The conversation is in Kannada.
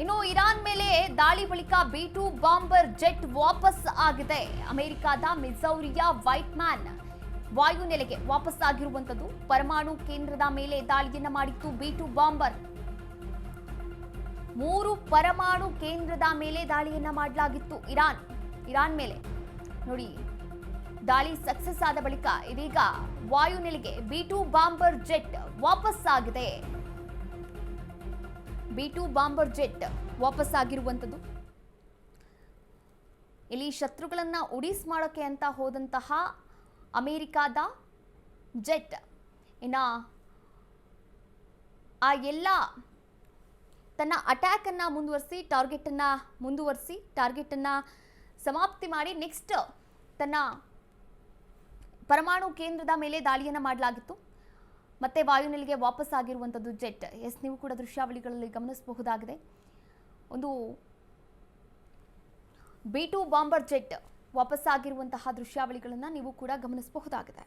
ಇನ್ನು ಇರಾನ್ ಮೇಲೆ ದಾಳಿ ಬಳಿಕ ಬಿ ಟು ಬಾಂಬರ್ ಜೆಟ್ ವಾಪಸ್ ಆಗಿದೆ. ಅಮೆರಿಕದ ಮಿಸೌರಿಯ ವೈಟ್ ಮ್ಯಾನ್ ವಾಯುನೆಲೆಗೆ ವಾಪಸ್ ಆಗಿರುವಂತದ್ದು ಪರಮಾಣು ಕೇಂದ್ರದ ಮೇಲೆ ದಾಳಿಯನ್ನ ಮಾಡಿತ್ತು ಬಿ ಟು ಬಾಂಬರ್. ಮೂರು ಪರಮಾಣು ಕೇಂದ್ರದ ಮೇಲೆ ದಾಳಿಯನ್ನ ಮಾಡಲಾಗಿತ್ತು ಇರಾನ್. ಇರಾನ್ ಮೇಲೆ ನೋಡಿ, ದಾಳಿ ಸಕ್ಸಸ್ ಆದ ಬಳಿಕ ಇದೀಗ ವಾಯುನೆಲೆಗೆ ಬಿ ಟು ಬಾಂಬರ್ ಜೆಟ್ ವಾಪಸ್ ಆಗಿದೆ. ಬಿ ಟು ಬಾಂಬರ್ ಜೆಟ್ ವಾಪಸ್ಸಾಗಿರುವಂಥದ್ದು. ಇಲ್ಲಿ ಶತ್ರುಗಳನ್ನ ಉಡೀಸ್ ಮಾಡೋಕ್ಕೆ ಅಂತ ಹೋದಂತಹ ಅಮೇರಿಕಾದ ಜೆಟ್. ಇನ್ನ ಆ ಎಲ್ಲ ತನ್ನ ಅಟ್ಯಾಕನ್ನು ಮುಂದುವರಿಸಿ ಟಾರ್ಗೆಟನ್ನು ಮುಂದುವರಿಸಿ ಟಾರ್ಗೆಟನ್ನು ಸಮಾಪ್ತಿ ಮಾಡಿ ನೆಕ್ಸ್ಟ್ ತನ್ನ ಪರಮಾಣು ಕೇಂದ್ರದ ಮೇಲೆ ದಾಳಿಯನ್ನ ಮಾಡಲಾಗಿತ್ತು. ಮತ್ತೆ ವಾಯುನೆಲೆಗೆ ವಾಪಸ್ ಆಗಿರುವಂಥದ್ದು ಜೆಟ್. ಎಸ್, ನೀವು ಕೂಡ ದೃಶ್ಯಾವಳಿಗಳಲ್ಲಿ ಗಮನಿಸಬಹುದಾಗಿದೆ. ಒಂದು ಬಿ ಟು ಬಾಂಬರ್ ಜೆಟ್ ವಾಪಸ್ ಆಗಿರುವಂತಹ ದೃಶ್ಯಾವಳಿಗಳನ್ನು ನೀವು ಕೂಡ ಗಮನಿಸಬಹುದಾಗಿದೆ.